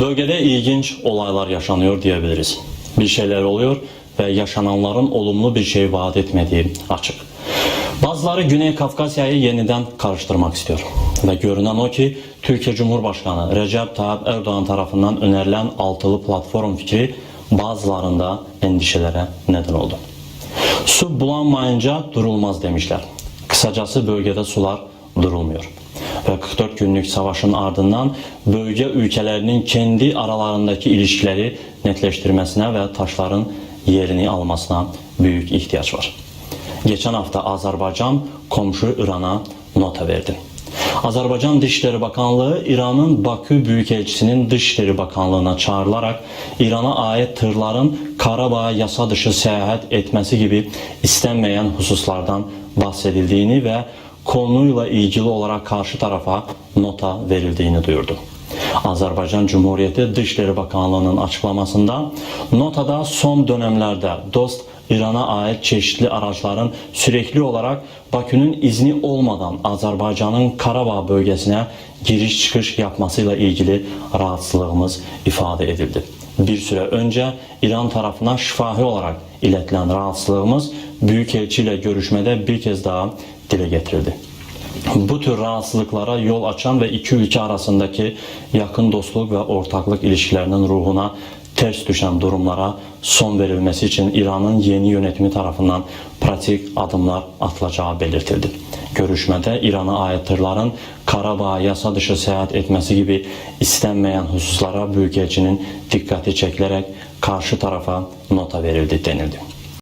Bölgede ilginç olaylar yaşanıyor diyebiliriz. Bir şeyler oluyor ve yaşananların olumlu bir şey vaat etmediği açık. Bazıları Güney Kafkasya'yı yeniden karıştırmak istiyor. Ve görünen o ki Türkiye Cumhurbaşkanı Recep Tayyip Erdoğan tarafından önerilen altılı platform fikri bazılarında endişelere neden oldu. Su bulanmayınca durulmaz demişler. Kısacası bölgede sular durulmuyor. Ve 44 günlük savaşın ardından bölge ülkelerinin kendi aralarındaki ilişkileri netleştirmesine ve taşların yerini almasına büyük ihtiyaç var. Geçen hafta Azerbaycan komşu İran'a nota verdi. Azerbaycan Dışişleri Bakanlığı İran'ın Bakü Büyükelçisi'nin Dışişleri Bakanlığı'na çağrılarak İran'a ait tırların Karabağ'a yasa dışı seyahat etmesi gibi istenmeyen hususlardan bahsedildiğini ve konuyla ilgili olarak karşı tarafa nota verildiğini duyurdu. Azerbaycan Cumhuriyeti Dışişleri Bakanlığı'nın açıklamasında notada son dönemlerde dost İran'a ait çeşitli araçların sürekli olarak Bakü'nün izni olmadan Azerbaycan'ın Karabağ bölgesine giriş çıkış yapmasıyla ilgili rahatsızlığımız ifade edildi. Bir süre önce İran tarafına şifahi olarak iletilen rahatsızlığımız Büyükelçi ile görüşmede bir kez daha dile getirildi. Bu tür rahatsızlıklara yol açan ve iki ülke arasındaki yakın dostluk ve ortaklık ilişkilerinin ruhuna ters düşen durumlara son verilmesi için İran'ın yeni yönetimi tarafından pratik adımlar atılacağı belirtildi. Görüşmede İran'a ait tırların Karabağ'a yasa dışı seyahat etmesi gibi istenmeyen hususlara Büyükelçinin dikkati çekilerek karşı tarafa nota verildi denildi.